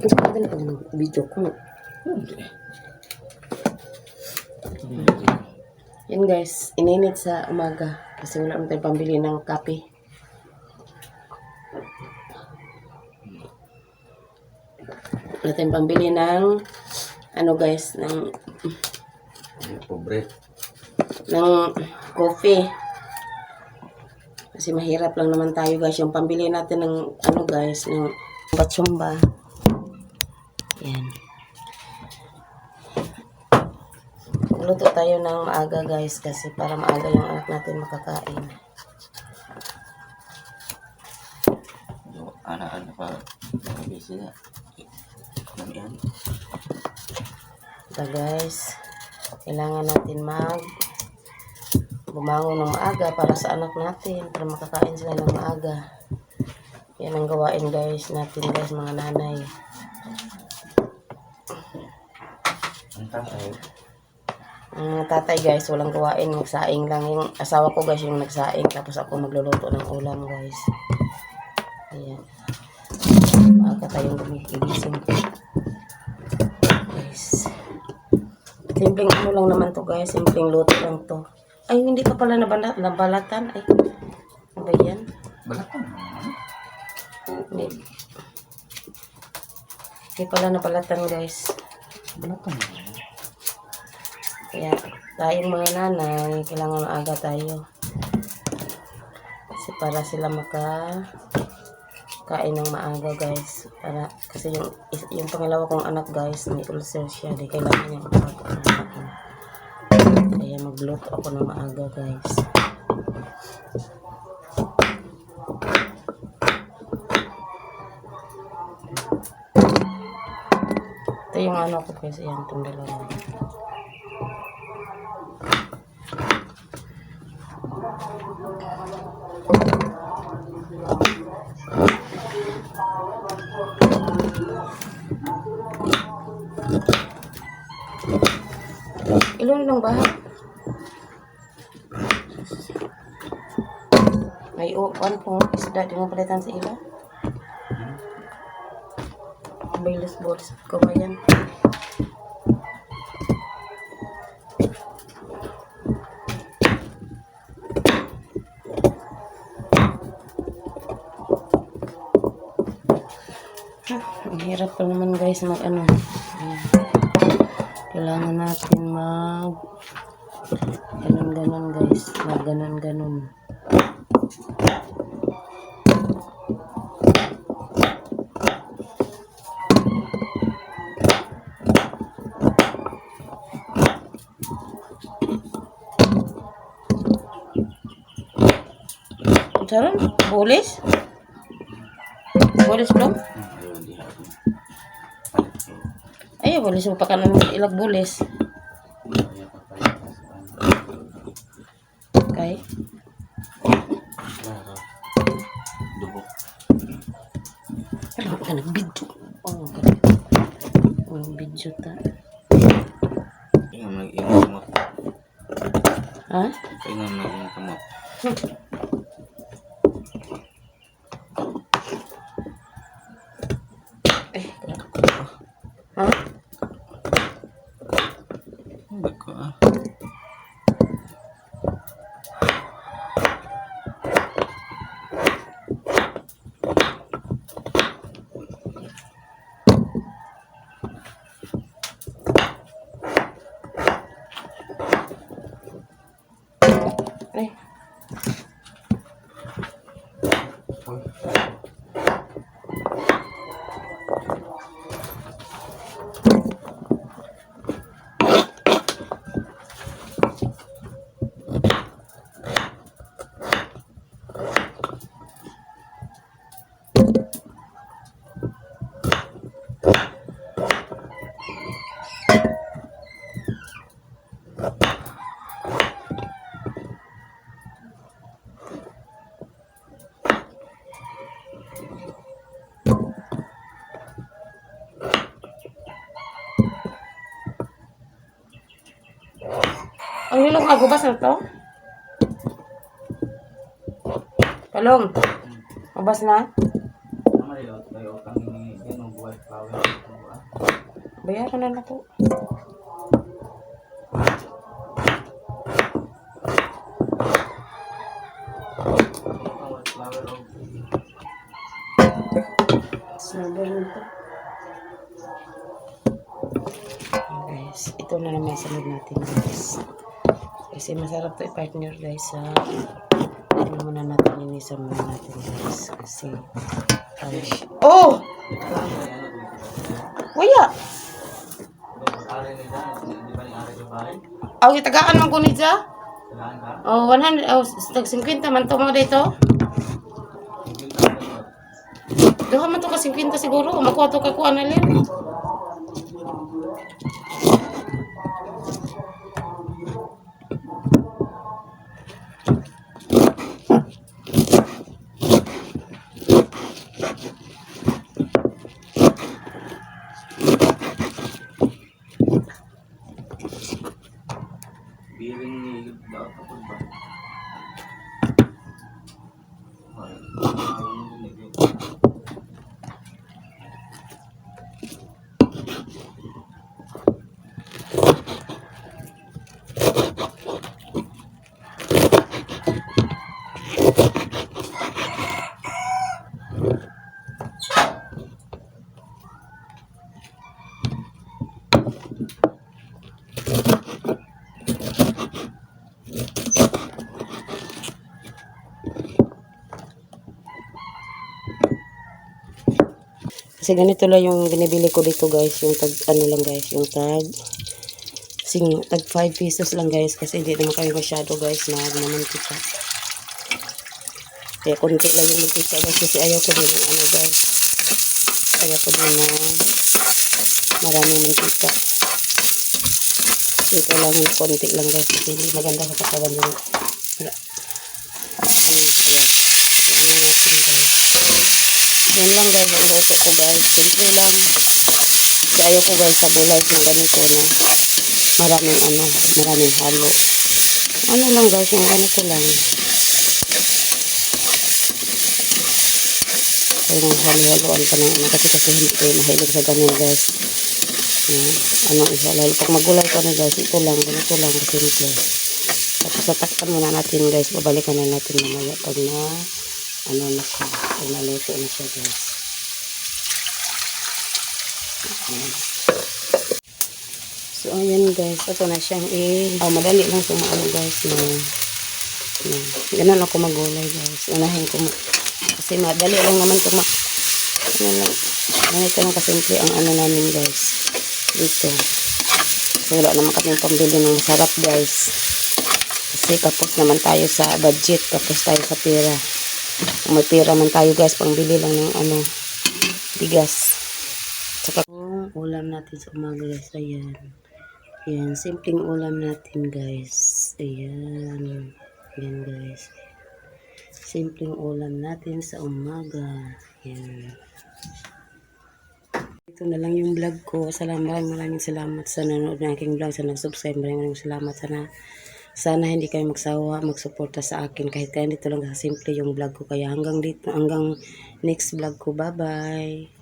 Ito ka na pag video ko. Yan guys, ininit sa umaga kasi wala naman tayong pambili ng kape. Wala tayong pambili ng ano guys, ng Pobre. ng coffee. Kasi mahirap lang naman tayo guys. Yung pambili natin ng ano guys, ng batsumba. Yan. Luto tayo ng maaga guys kasi para maaga yung anak natin makakain. Yo, ana-ana pa. Busy na. Ano yan? Ito guys, kailangan natin mag bumangon ng maaga para sa anak natin para makakain sila ng maaga. Yan ang gawain guys natin guys mga nanay. Ang tatay. Ang tatay guys, walang gawain, magsaing lang. Yung asawa ko guys, yung nagsaing. Tapos ako magluluto ng ulam guys. Ayan. Maaga tayong gumigising. Guys. Simpleng ano lang naman to guys. Simpleng luto lang to. Ay, hindi pa pala nabalat, nabalatan. Ay, ano ba yan? Balatan naman. Hindi. Hindi pala nabalatan guys. Balatan naman. Kaya tayong mga nanay, kailangan maaga tayo. Kasi para sila maka kain ng maaga guys. Para, kasi yung, yung pangalawa kong anak guys, may ulcer siya. Di kailangan niya makakain. Kaya magluto ako ng maaga guys. Ito yung ano guys, ayan itong. Ilan lang ba? May upan pong isda din ang palitan sa ila. Baylos balls ko ba yan? Ang hirap pa naman guys mag ano. Ayan. Kailangan natin mag ganun ganun guys. Mag ganun ganun. Saron? Bulis? Bulis bro? Ayaw, di. Palit ko. Ay, bulis mo pa ka naman ilag bulis. Ayaw pa palit ko sa ano. Okay. Klaro. Dubok. Alam ka nag-video. Oh, okay. Oh, video ta. Ingat mag-ingat kamot. Ha? Ingat mag-ingat kamot. はい。Agubas na to? Palong. Ubas na? Bayaran na na po. Snowball nito. Guys, ito na naman yung sunod natin guys. Kasi masarap to i-partner guys sa ano muna natin inisa muna natin guys. Kasi polish. Oh! Waya! Aw, itagaan man ko ni siya? Oh, 100, oh, tag 50 man to mo dito. Duha man to ka 50 siguro. Makuha to ka kuha na lang. Biring ni daw kapag ba? Kasi ganito lang yung binibili ko dito guys. Yung tag, ano lang guys. Yung tag, sing, tag 5 pesos lang guys. Kasi hindi naman kami masyado guys na namantika. Kaya konti lang yung mantika guys. Kasi ayaw ko din ano guys. Ayaw ko din na maraming mantika. Lang yung konti lang guys. Kasi hindi maganda sa katawan. Wala. Ano, yeah. Ano natin guys. Yan lang guys ang luto ko guys. Simple lang. Kasi ayaw ko guys sa bulay na ganito na maraming ano, maraming halo. Ano lang guys, yung ganito lang. Kaya nang halo-haloan pa ng ano kasi kasi hindi mahilig sa ganun guys. Yan. Ano ihalo. Pag magulay ka na guys, ito lang, ganito lang simple. Tapos tatakpan muna natin guys. Babalikan na natin mamaya pag na ano na siya. Pag naluto na siya guys. Ayan. So, ayan guys. Ito na siyang i... Oh, madali lang ito maano guys na... na ganun ako magulay guys. Unahin ko. Kasi madali lang naman ito ma... Ano lang. Ganito lang kasimple ang ano namin guys. Dito. Kasi wala naman kaming pambili ng masarap guys. Kasi kapos naman tayo sa budget. Kapos tayo sa pera. Kung may pera man tayo guys, pangbili lang ng ano, bigas. Saka yung ulam natin sa umaga guys, ayan. Ayan, simpleng ulam natin guys. Ayan. Ayan guys. Simpleng ulam natin sa umaga. Ayan. Ito na lang yung vlog ko. Salamat, maraming salamat sa nanonood ng aking vlog. Sa nag-subscribe, maraming salamat. Sana sana hindi kayo magsawa, magsuporta sa akin kahit kaya dito lang simple yung vlog ko. Kaya hanggang dito, hanggang next vlog ko. Bye-bye!